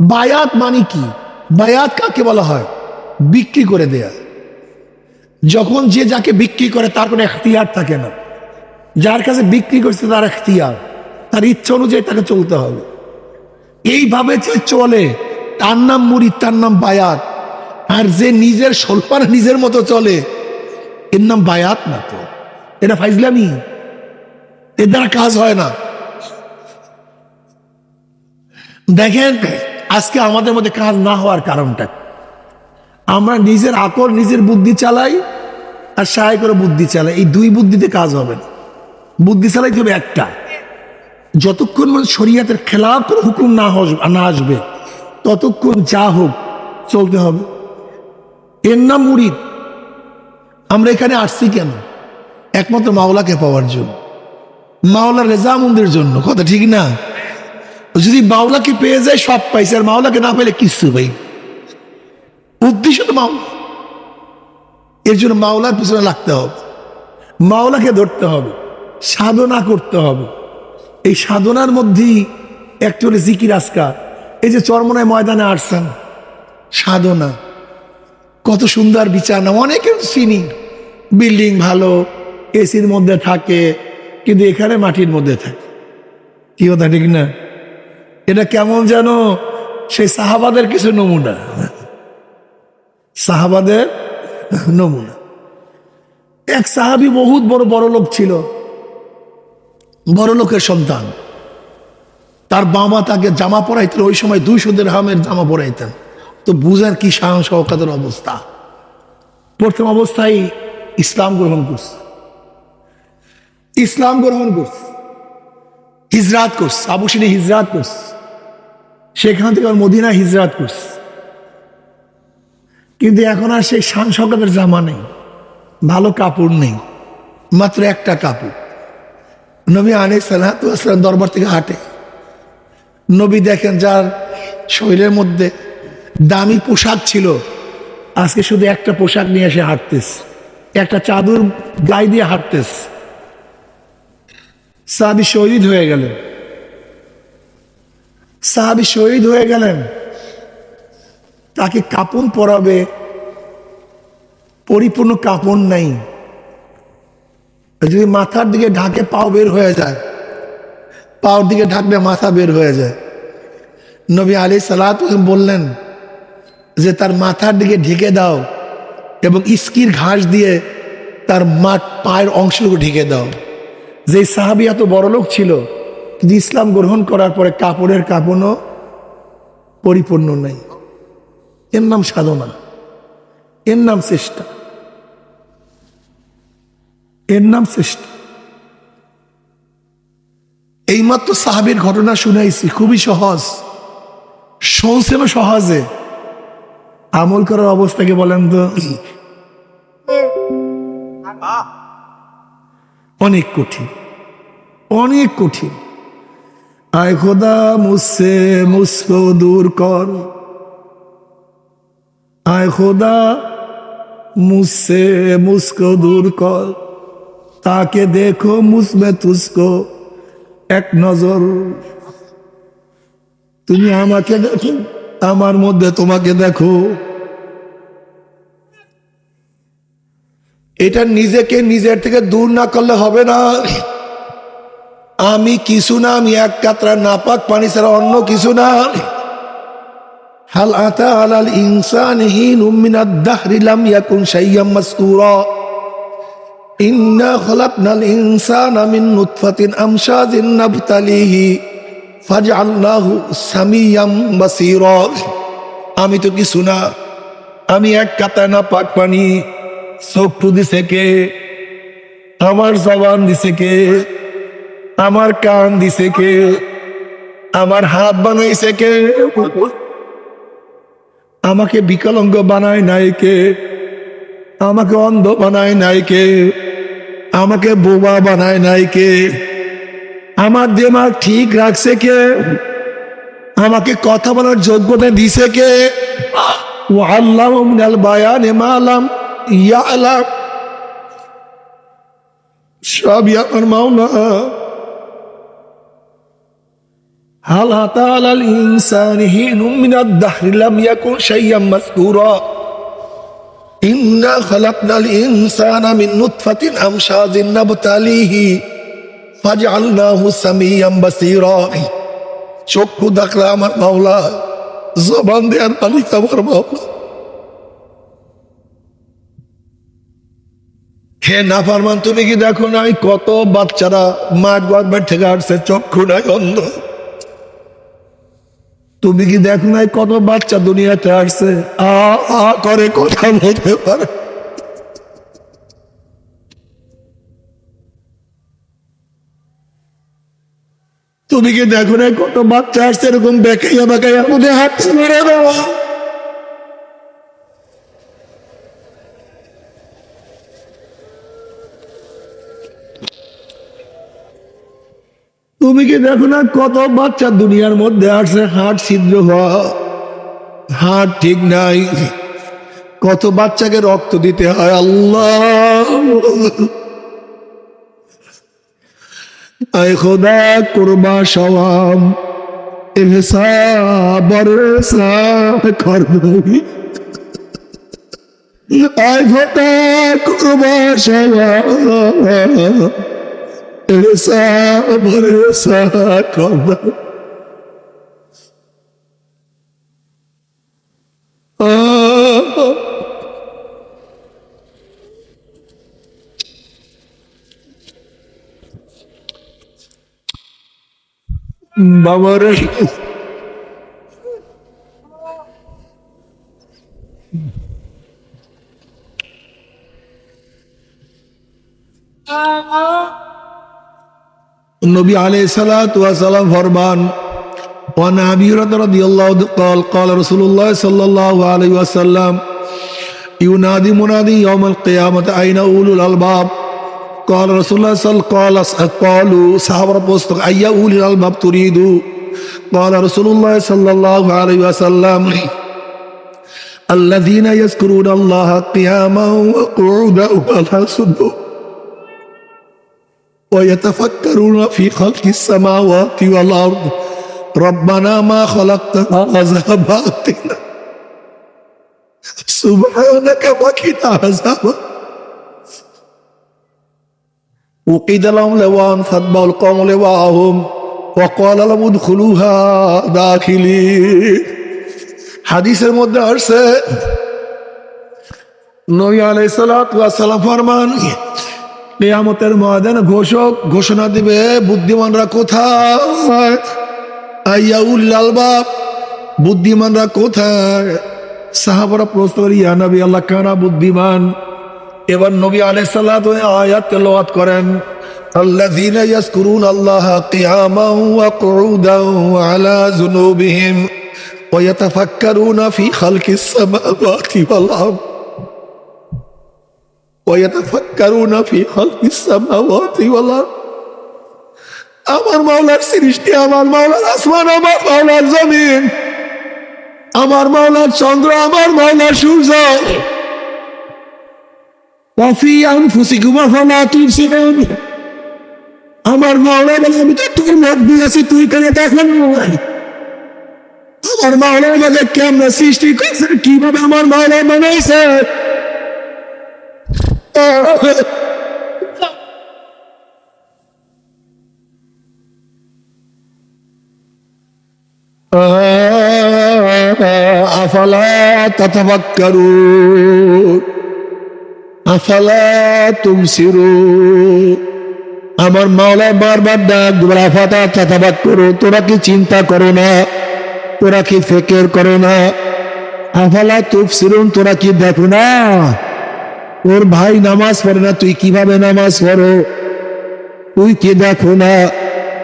বায়াত মানে কি? বায়াত কাকে বলা হয়? বিক্রি করে দেয়া। যখন যে যাকে বিক্রি করে তার কোনো এখতিয়ার থাকে না। যার কাছে বিক্রি করছে তার এখতিয়ার। তার ইচ্ছা অনুযায়ী তাকে চলতে হবে। এইভাবে যে চলে, তার নাম মুড়ি তার নাম বায়াত। আর যে নিজের সলপার নিজের মতো চলে, এর নাম বায়াত না তো। এটা ফাইজলামি। এর দ্বারা কাজ হয় না। দেখেন আজকে আমাদের মধ্যে কাজ না হওয়ার কারণটা আমরা নিজের আকর নিজের বুদ্ধি চালাই আর সাহায্য করে বুদ্ধি চালাই। এই দুই বুদ্ধিতে কাজ হবে না। বুদ্ধি চালাইতে হবে একটা। যতক্ষণ মানে শরীয়তের খেলাফ কোনো হুকুম না না আসবে, ততক্ষণ যা হোক চলতে হবে। এর নাম মুড়িদ আমরা এখানে আসছি কেন? একমাত্র মাওলাকে পাওয়ার জন্য। মাওলা রেজামন্দের জন্য। কথা ঠিক না? যদি মাওলাকে পেয়ে যায়, সব পাইছে। আর মাওলাকে না পেলে কিচ্ছু ভাই। উদ্দেশ্য তো মাওলা। এর জন্য মাওলার পিছনে লাগতে হবে। মাওলাকে ধরতে হবে। সাধনা করতে হবে। এই সাধনার মধ্যেই একটা হলে জিকির আজকার। এই যে চরমনায় ময়দানে আসছেন। সাধনা। কত সুন্দর বিছানা অনেকে চিনি বিল্ডিং ভালো, এসির মধ্যে থাকে, কিন্তু এখানে মাটির মধ্যে থাকে। কি কথা, ঠিক না? এটা কেমন যেন সেই সাহাবাদের কিছু নমুনা। সাহাবাদের নমুনা। এক সাহাবি বহুত বড় বড় লোক ছিল, বড় লোকের সন্তান। তার বাবা তাকে জামা পরাইতেন, ওই সময় দুইশো হামের জামা পরাইতেন। তো বুঝার কি সাহস সহকাতের অবস্থা? প্রথম অবস্থায় ইসলাম গ্রহণ করছে। ইসলাম গ্রহণ করছে। হিজরাত করছে আবুসিনী হিজরাত করছে। সেখান থেকে আর মদিনা হিজরাত করছে। কিন্তু এখন আর সেই শান সকালের জামা নেই, ভালো কাপড় নেই, মাত্র একটা কাপড়। নবী আনে সালাম দরবার থেকে হাঁটে। নবী দেখেন যার শরীরের মধ্যে দামি পোশাক ছিল, আজকে শুধু একটা পোশাক নিয়ে এসে হাঁটতেস একটা চাদর গায়ে দিয়ে হাঁটতেস সাহাবি শহীদ হয়ে গেলেন। সাহাবি শহীদ হয়ে গেলেন। তাকে কাপড় পরাবে, পরিপূর্ণ কাপড় নাই। যদি মাথার দিকে ঢাকে পাও বের হয়ে যায়, পাওর দিকে ঢাকলে মাথা বের হয়ে যায়। নবী আলী সালাত বললেন যে, তার মাথার দিকে ঢেকে দাও এবং ইস্কির ঘাস দিয়ে তার মাঠ পায়ের অংশটুকু ঢেকে দাও। যে সাহাবি এত বড় লোক ছিল কিন্তু ইসলাম গ্রহণ করার পরে কাপড়ের কাপড়ও পরিপূর্ণ নেই। এর নাম সাধনা। এর নাম চেষ্টা। এর নাম চেষ্টা। এইমাত্র সাহাবির ঘটনা শুনাইছি, খুবই সহজ। শুনছেন সহজে। আমল করার অবস্থাকে বলেন তো। অনেক কঠিন। অনেক কঠিন। আয় খোদা মুসে মুসকো দূর কর। আয় খোদা মুসে মুসকো দূর কর। তাকে দেখো মুসমে তুসকো এক নজর। তুমি আমাকে দেখো, আমার মধ্যে তোমাকে দেখো। এটা নিজেকে নিজের থেকে দূর না করলে হবে না। আমি কিছু না, আমি এক কাতরা নাপাক পানি ছাড়া অন্য কিছু না। হাল আতা আলাল ইনসান হিন উম্মিনাদ দাহরি লাম ইয়াকুন শাইয়াম মাসকুরা। ইন্না খলাকনাল ইনসানা মিন নুতফাতিন আমশাজিন নাবতালিহি। ফাজআলনাহু সামিয়াম বাসীরা। আমি তো কিছু না, আমি এক কাতা না পাক পানি চক্ষু দিছে কে? আমার জবান দিছে কে? আমার কান দিছে কে আমার হাত বানাইছে কে আমাকে বিকলঙ্গ বানায় নাই কে আমাকে অন্ধ বানায় নাই কে আমাকে বোবা বানায় নাই কে আমার দিমাগ ঠিক রাখছে কে আমাকে কথা বলার যোগ্যতা দিছে কে ও আল্লাহ বায়ান এমালাম ইয়া আলাম সব আমার মাওলা হাল হাতাল আল ইনসান হিন মিনাদ দাহরি লাম ইয়াকুন শাইয়াম মাসকুরা ইন্না খালাকনাল ইনসানা মিন নুতফাতিন চক্ষু দেখলা আমার মাওলা জবান দেয়ার মালিক আমার মাওলা হে না পারমান তুমি কি দেখো নাই কত বাচ্চারা মা গভর্নমেন্ট থেকে আসছে চক্ষু নাই অন্ধ। তুমি কি দেখো নাই কত বাচ্চা দুনিয়াতে আসছে? আ আ করে কথা বলতে পারে। তুমি কি দেখো না কত বাচ্চা আসছে? এরকম বেকাইয়া মধ্যে হাত মেরে দেওয়া তুমি কি দেখো না কত বাচ্চা দুনিয়ার মধ্যে আসছে? হাট ছিদ্র হওয়া। হাট ঠিক নাই। কত বাচ্চাকে রক্ত দিতে হয় আল্লাহ। আয় খোদা, করবা সবাম বরসা করবি আয় এসা বরসা করবা আহ বাবার নবী আলাইহিস সালাতু ওয়াস সালাম ফরমান وعن ابي هريره رضي الله عنه قال قال رسول الله صلى الله عليه وسلم ينادي منادي يوم القيامه اين اولو الالباب قال رسول الله صلى الله عليه وسلم قالوا صحابة بوست أي أولي الألباب تريد قال رسول الله صلى الله عليه وسلم الذين يذكرون الله قياما وقعودا وعلى صدور ويتفكرون في خلق السماوات والأرض ربنا ما خلقت هذا باطلا سبحانك وقنا عذاب وقيل لهم لوان فاتبعوا القوم لواهم وقال لهم ادخلوها داخلين হাদিসের মধ্যে আসছে নবী আলাই সালাম ফরমান কেয়ামতের ময়দানে ঘোষক ঘোষণা দিবে বুদ্ধিমানরা কোথায় আইয়া উল্লালবাব বুদ্ধিমানরা কোথায় সাহাবারা প্রশ্ন করি ইয়া নবী আল্লাহ কানা বুদ্ধিমান এবার নবী আলাইসাল্লাত আয়াত তেলাওয়াত করেন الذين يذكرون الله قياما وقعودا وعلى جنوبهم ويتفكرون في خلق السماوات والأرض ويتفكرون في خلق السماوات والأرض আমার মাওলার সৃষ্টি আমার মাওলার আসমান আমার মাওলার জমিন আমার মাওলার চন্দ্র আমার মাওলার সূর্য وفي أنفسكم أفلا تبصرون আমার মাওলা বলে আমি তো তোর মধ্যে আছি তুই কেন দেখেন আমার মাওলা আমাদের কেমন সৃষ্টি করছে কিভাবে আমার মাওলা বানাইছে তুমসিরু আমার মাওলা বারবার ডাক দুবার আফাতা করো তোরা কি চিন্তা করো না, তোরা কি ফেকের করো না, আফালা তুফসিরুন, তোরা কি দেখো না। ওর ভাই নামাজ পড়ে না, তুই কীভাবে নামাজ পড়ো? তুই কে দেখো না?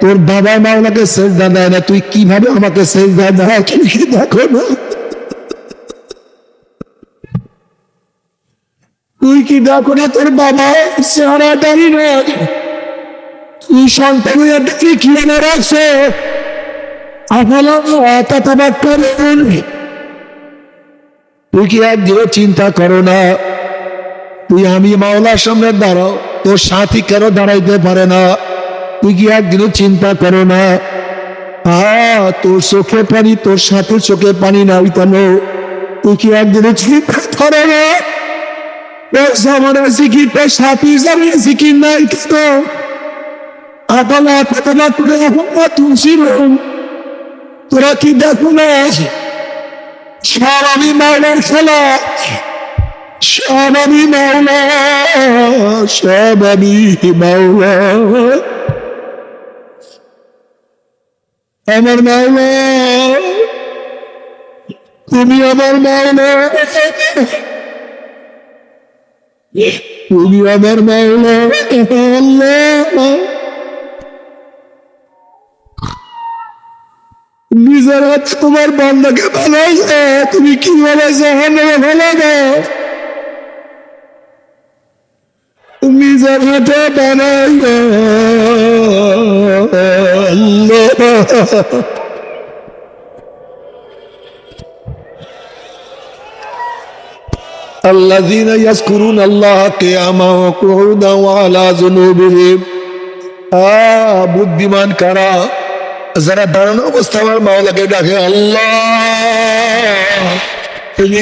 তোর বাবা মাওলাকে সেজদা দেয় না, তুই কীভাবে আমাকে সেজদা দেয়? তুই কি দেখো না? তুই কি দেখো না তোর বাবা? চেহারা না। তুই সন্তান তুই কি আফালা তুই কি একদিনও চিন্তা করো না? তুই আমি মাওলার সামনে দাঁড়াও, তোর সাথী কেন দাঁড়াইতে পারে না? তুই কি একদিনও চিন্তা করো না? তোর চোখে পানি, তোর সাথে চোখে পানি নাই কেন? তুই কি একদিনে ঠিক ধরে না? জিকির নাই না। রকম তোরা কি দেখো না? সব আমি মাওলার খেলা। সব আমি মাওলা সব আমি মাওলা আমার মাওলা তুমি আমার মাওলা তুমি আমার মাওলা আল্লাহ নিজের হাত তোমার বান্দাকে ভালোবাসে তুমি কি বলে জাহান্নামে ভালো দাও নিজের হাতে বানাই الذين يذكرون الله قياما وقعودا وعلى جنوبهم আহ বুদ্ধিমান কারা যারা দাঁড়ানো অবস্থা আমার মাওলাকে ডাকে আল্লাহ তুমি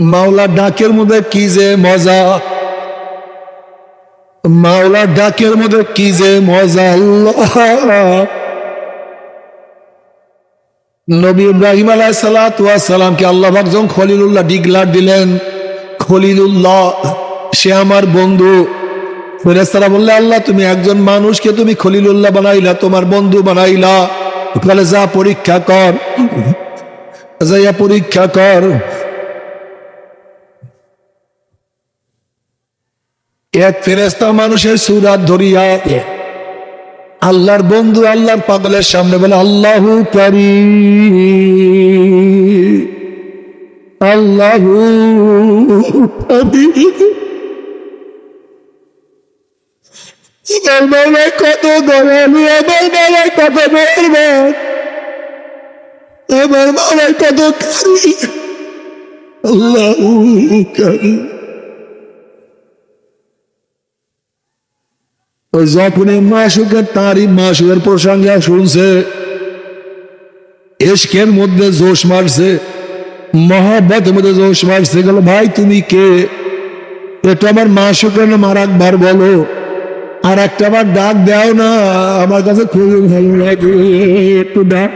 মাওলা ডাকের মধ্যে কি যে মজা। মাওলা ডাকের মধ্যে কি যে মজা নবী ইব্রাহিম আলাহ সালামকে আল্লাহ যখন খলিলুল্লাহ ডিগলার দিলেন, খলিলুল্লাহ, সে আমার বন্ধু। ফেরেস্তারা বললে, আল্লাহ, তুমি একজন মানুষকে তুমি খলিলুল্লাহ বানাইলা, তোমার বন্ধু বানাইলা। বলে, যা পরীক্ষা কর যাইয়া পরীক্ষা কর। এক ফেরেস্তা মানুষের সুরাত ধরিয়া আল্লাহর বন্ধু আল্লাহর পাগলের সামনে বলে, আল্লাহ পারি আল্লাহ কত দয়ালু, আমার বেলায় কত মেহরবান, আমার কত কারি আল্লাহ কারি ওই যখন এই মাসুকের তাঁরই মাসুকের প্রসঙ্গে শুনছে। এসকের মধ্যে জোশ মারছে। মহাব্বতের মধ্যে জোশ মারছে। গেল, ভাই, তুমি কে? এটা আমার মাসুকের নাম আর একবার বলো। আর একটা বার ডাক দাও না, আমার কাছে খুবই ভালো লাগে। একটু ডাক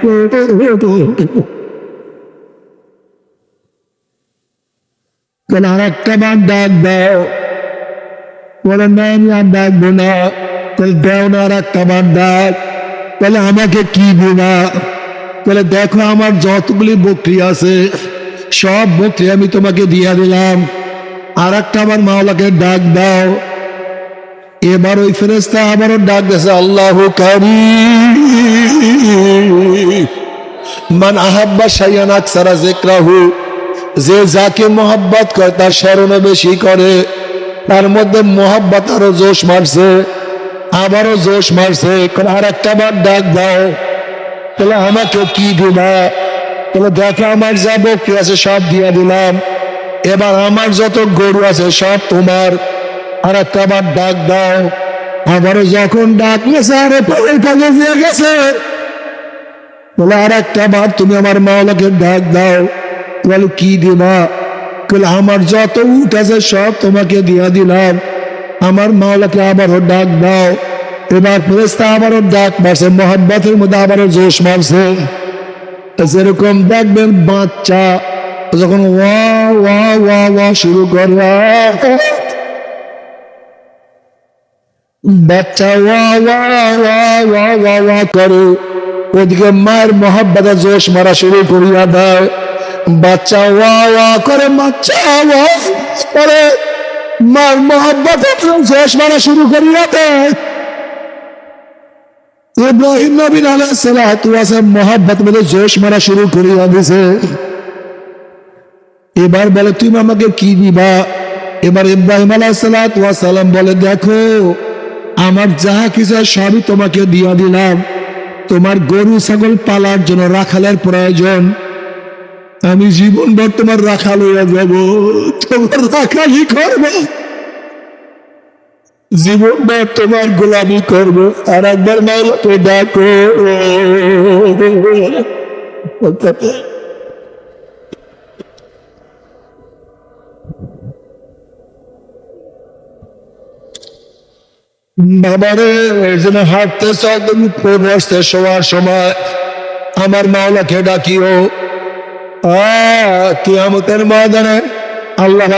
আর একটা বার ডাক দাও। বলে, না, আমি আর ডাকবো না। তাহলে দেও না আর একটা ডাক। তাহলে আমাকে কি দিবা তাহলে দেখো, আমার যতগুলি বকরি আছে, সব বকরি আমি তোমাকে দিয়া দিলাম। আর একটা আমার মাওলাকে ডাক দাও। এবার ওই ফেরেস্তা আবারও ডাক দিয়েছে, আল্লাহ কারি মান আহাব্বা সাইয়ান আকসারা জেকরাহু যে যাকে মোহাব্বত করে, তার স্মরণে বেশি করে। তার মধ্যে মোহাব্বত আরও জোশ মারছে আবারও জোশ মারছে। আর একটা বার ডাক দাও। তাহলে আমাকে কি দিবা তাহলে দেখো আমার যা বকরি আছে সব দিয়া দিলাম। এবার আমার যত গরু আছে সব তোমার। আর একটা বার ডাক দাও। আবারও যখন ডাক গেছে, আরে পরের কাজে দিয়ে গেছে। বলে আর একটা বার তুমি আমার মাওলাকে ডাক দাও। বলে কি দিবা বলে, আমার যত উঠ আছে সব তোমাকে দিয়া দিলাম। আমার মাওলাকে আবারও ডাক দাও। এবার ফেরেস্তা আবারও ডাক মারছে মোহাম্মতের মধ্যে আবারও জোশ মারছে। যেরকম দেখবেন বাচ্চা, যখন ওয়া ওয়া ওয়া ওয়া শুরু করবে বাচ্চা ওয়া ওয়া ওয়া ওয়া ওয়া ওয়া করে, ওদিকে মায়ের মহাব্বতে জোশ মারা শুরু করিয়া দেয়। বাচ্চা মার শুরু করিয়া দিছে এবার বলে, তুমি আমাকে কি দিবা? এবার ইব্রাহিম আলাইসালাম বলে, দেখো, আমার যাহা কিছু সবই তোমাকে দিয়া দিলাম। তোমার গরু, ছাগল পালার জন্য রাখালের প্রয়োজন। আমি জীবনভর তোমার রাখাল হইয়া যাব, তোমার রাখালি করব। জীবনভর তোমার গোলামি করব, আর একবার মাওলাকে ডাকো। বাবারে জন্য হাঁটতে উঠতে বসতে শোয়ার সময় আমার মাওলাকে ডাকিও। কিয়ামতের ময়দানে আল্লাহ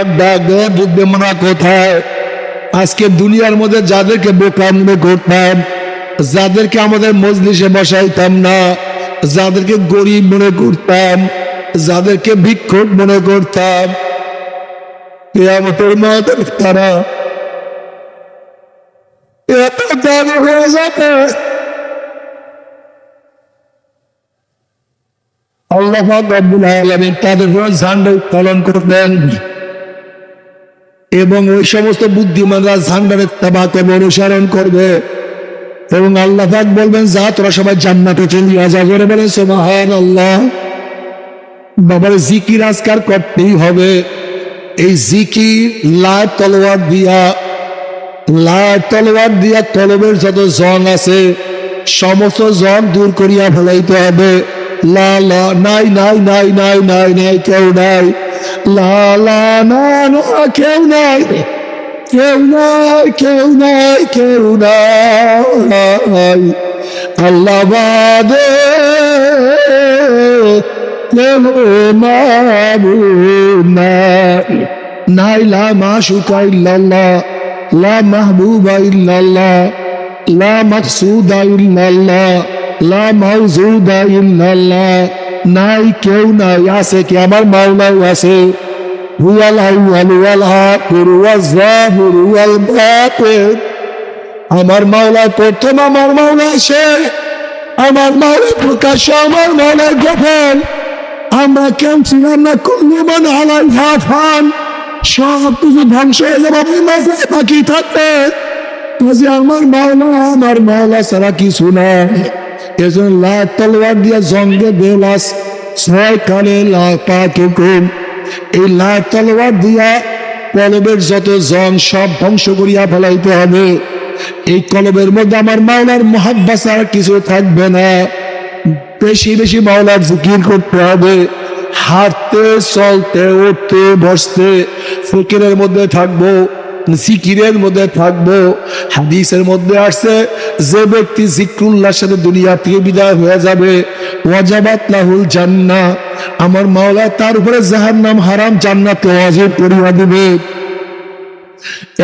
বুঝবে মনা কোথায়? আজকে দুনিয়ার মধ্যে যাদেরকে বোকা করতাম, যাদেরকে আমাদের মজলিসে বসাইতাম না, যাদেরকে গরিব মনে করতাম, যাদেরকে ভিক্ষুক মনে করতাম, কিয়ামতের ময়দানে তারা এত দামি হয়ে যাবে। তাদের ঝান্ডা উত্তোলন এবং ওই সমস্ত বুদ্ধিমানরা ঝান্ডার তাবা করবে অনুসরণ করবে। এবং আল্লাহ বলবেন, যা তোরা সবাই জান্নাতে করে সোমাহান আল্লাহ বাবার জিকির আজকার করতেই হবে। এই জিকির লাভ তলোয়ার দিয়া লাভ তলোয়ার দিয়া তলবের যত জন আছে, সমস্ত জন দূর করিয়া ফেলাইতে হবে। লা লা কেউ নাই। লা লা, না কেউ নাই। কেউ নাই কেউ নাই কেউ নাই। আল্লাহ বাদে ইল্লাল্লাহ, লা, মাহবুবা ইল্লাল্লাহ। লা মাউজুদা ইল্লাল্লাহ। নাই, কেউ নাই, আছে কি? আমার মাওলাই আছে। হুয়াল আউয়াল ওয়াল আখির ওয়াল যাহির ওয়াল বাতিন। আমার মাওলা প্রথম আমার মাওলা শেষ আমার মাওলা প্রকাশ আমার মাওলা গোপন। আমরা কেউ ছিলাম না কুল্লুমান আলাই ফান সব কিছু ধ্বংস হয়ে যাবে আপনি বাকি থাকবে। কাজে আমার মাওলা আমার মাওলা ছাড়া কিছু না এজন্য লাখ তলোয়ার দিয়ে জঙ্গে বেলাস ছয় কালে লাখ পাকে এই লাখ তলোয়ার দিয়া কলবের যত জন সব ধ্বংস করিয়া ফেলাইতে হবে। এই কলবের মধ্যে আমার মাওলার মহাব্বা ছাড়া কিছু থাকবে না। বেশি বেশি মাওলার জিকির করতে হবে। হাঁটতে, চলতে, উঠতে, বসতে, ফকিরের মধ্যে থাকব, জিকিরের মধ্যে থাকব। হাদিসের মধ্যে আসছে যে ব্যক্তি জিক্রুল্লাহর সাথে দুনিয়া থেকে বিদায় হয়ে যাবে, ওয়াজাবাত লাহুল জান্না আমার মাওলা তার উপরে জাহার নাম হারাম জান্নাতকে ওয়াজিব করিয়া দিবে।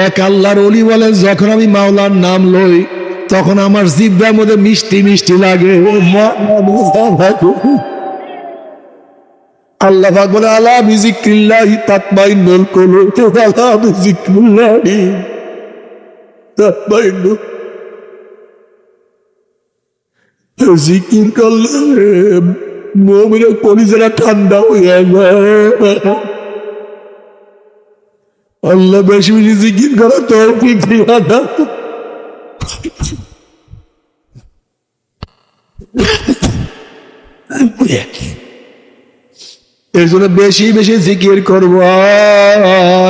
এক আল্লাহর অলি বলে যখন আমি মাওলার নাম লই, তখন আমার জিব্বার মধ্যে মিষ্টি মিষ্টি লাগে। আল্লাহ বলে, আলা বিজিক্রিল্লাহি তাতমাইন্নুল কুলুব আলা বিজিক্রিল্লাহি তাতমাইন্নুল জিকির করলে মুমিনের কলিজাটা ঠান্ডা হয়ে আল্লাহ বেশি বেশি জিকির করা দিয়া দাও। এর জন্য বেশি বেশি জিকির করব।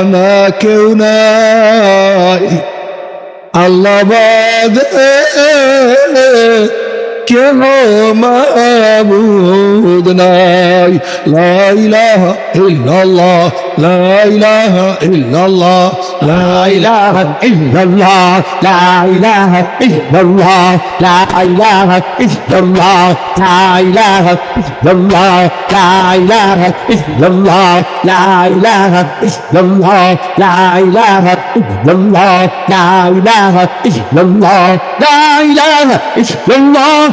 না, কেউ নাই। আল্লাহ কেহ মাবুদ নাই লা ইলাহা ইল্লাল্লাহ লা ইলাহা ইল্লাল্লাহ লা ইলাহা illallah la ilaha illallah la ilaha illallah la ilaha illallah la ilaha illallah la ilaha illallah la ilaha illallah la ilaha illallah la ilaha illallah